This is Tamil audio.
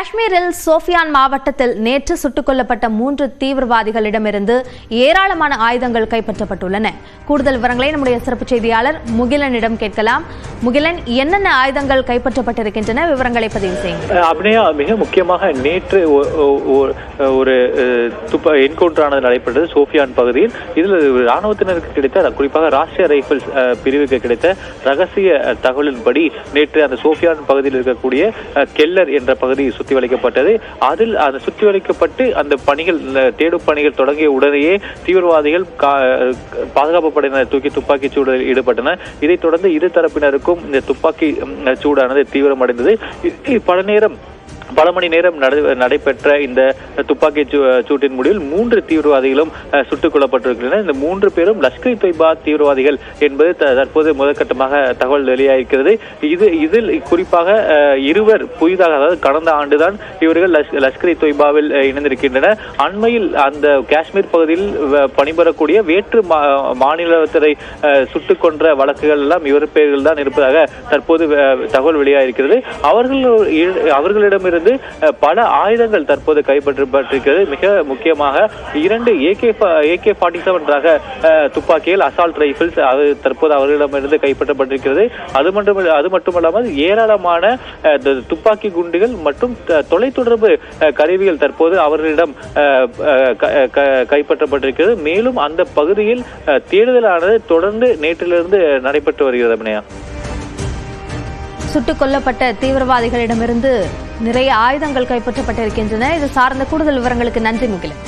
காஷ்மீரில் சோஃபியான் மாவட்டத்தில் நேற்று சுட்டுக் கொல்லப்பட்ட மூன்று தீவிரவாதிகளிடமிருந்து ஏராளமான ஆயுதங்கள் கைப்பற்றப்பட்டுள்ளன. கூடுதல் விவரங்களை நம்முடைய சிறப்பு செய்தியாளர் முகிலனிடம் கேட்கலாம். முகிலன் என்னென்ன ஆயுதங்கள் கைப்பற்றப்பட்டிருக்கின்றன? விவரங்களை பதிவு செய்யுங்கள். அபிநயா மிக முக்கியமாக நேற்று ஒரு துப்ப என்கவுண்டர் ஆனது நடைபெற்றது சோஃபியான் பகுதியில். இதில் ராணுவத்தினருக்கு கிடைத்த குறிப்பாக ராஷ்டிரிய ரைபிள்ஸ் பிரிவுக்கு கிடைத்த ரகசிய தகவலின்படி நேற்று அந்த சோஃபியான் பகுதியில் இருக்கக்கூடிய கெல்லர் என்ற பகுதி சுத்தி வளைக்கப்பட்டது. அதில் அந்த சுத்தி வளைக்கப்பட்டு அந்த பணிகள் தேடும் பணிகள் தொடங்கிய உடனேயே தீவிரவாதிகள் கா- பாதுகாப்பு படையினர் தூக்கி துப்பாக்கி சூடில் ஈடுபட்டனர். இதைத் தொடர்ந்து இரு தரப்பினருக்கும் இந்த துப்பாக்கி சூடானது தீவிரமடைந்தது. பல நேரம் பல மணி நேரம் நடைபெற்ற இந்த துப்பாக்கி சூ- சூட்டின் முடிவில் மூன்று தீவிரவாதிகளும் சுட்டுக் கொல்லப்பட்டிருக்கின்றனர். இந்த மூன்று பேரும் லஷ்கர் தொய்பா தீவிரவாதிகள் என்பது த- தற்போது முதற்கட்டமாக தகவல் வெளியாகிருக்கிறது இது இதில் குறிப்பாக இருவர் புதிதாக அதாவது கடந்த ஆண்டுதான் இவர்கள் லஷ்- லஷ்கர் தொய்பாவில் இணைந்திருக்கின்றனர். அண்மையில் அந்த காஷ்மீர் பகுதியில் வ- பணிபுரக்கூடிய வேற்று மா- மாநிலத்தினை சுட்டுக் கொன்ற வழக்குகள் எல்லாம் இவர் பேர்கள் தான் இருப்பதாக தற்போது தகவல் வெளியாகிருக்கிறது அவர்கள் அவர்களிடமிருந்து இருந்து பல ஆயுதங்கள் தற்போது கைப்பற்றப்பட்டிருக்கிறது. மிக முக்கியமாக இரண்டு ஏகே ஏகே ஃபார்ட்டி செவன் ரக துப்பாக்கிகள் அசால்ட் ரைபிள்ஸ் அது தற்போது அவர்களிடமிருந்து கைப்பற்றப்பட்டிருக்கிறது. அது மட்டும் அது மட்டுமல்லாமல் ஏராளமான துப்பாக்கி குண்டுகள் மற்றும் தொலைத்தொடர்பு கருவிகள் தற்போது அவர்களிடம் அஹ், க- கைப்பற்றப்பட்டிருக்கிறது. மேலும் அந்த பகுதியில் தேடுதலானது தொடர்ந்து நேற்றிலிருந்து நடைபெற்று வருகிறது அபிநயா சுட்டுக் கொல்லப்பட்ட தீவிரவாதிகளிடமிருந்து நிறைய ஆயுதங்கள் கைப்பற்றப்பட்டிருக்கின்றன. இது சார்ந்த கூடுதல் விவரங்களுக்கு நன்றி முகிலன்.